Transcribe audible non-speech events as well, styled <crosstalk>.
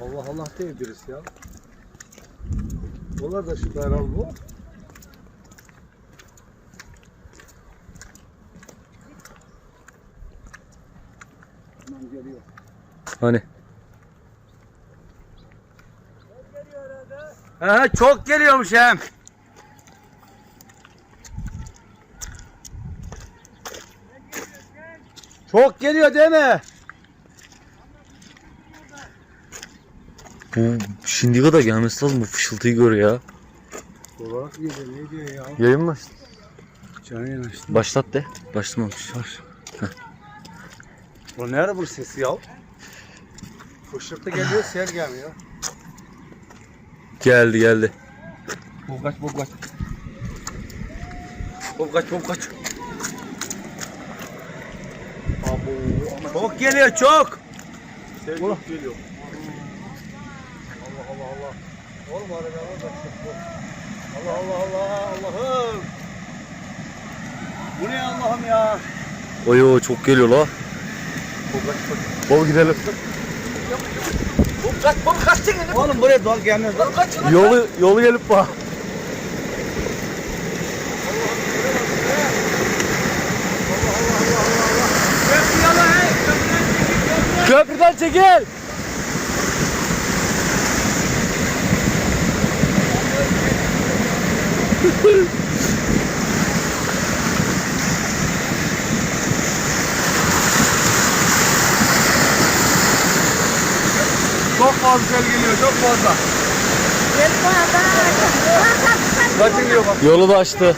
Allah Allah değil birisi ya. Onlar da şu herhalde bu. Hani? Aha, çok geliyormuş hem. Çok geliyor değil mi? Bu şimdiye kadar gelmesi lazım bu fışıltıyı gör ya. Olarak geliyor ne diyor ya? Yayın mı? Canı yanaştı. Başlat de. Başlamamış. Bu nerede bu sesi ya? Fışırtı geliyor, <sighs> sel gelmiyor. Geldi geldi. Bol kaç bol kaç. Bol kaç bol kaç. Abo, Çok geliyor çok. çok geliyor. Allah. Oğlum arada da çıktı. Allah Allah Allah Allah'ım. Bu ne Allah'ım ya. Oyo çok geliyor la. Bol gidelim. Bol kaç bol kaç çekin. Oğlum buraya doğal gelmez. Bol kaç. Yolu yolu gelip bak. Köprüden çekil. Çok fazla sel geliyor çok fazla. Kaç geliyor bak. Yolu da açtı.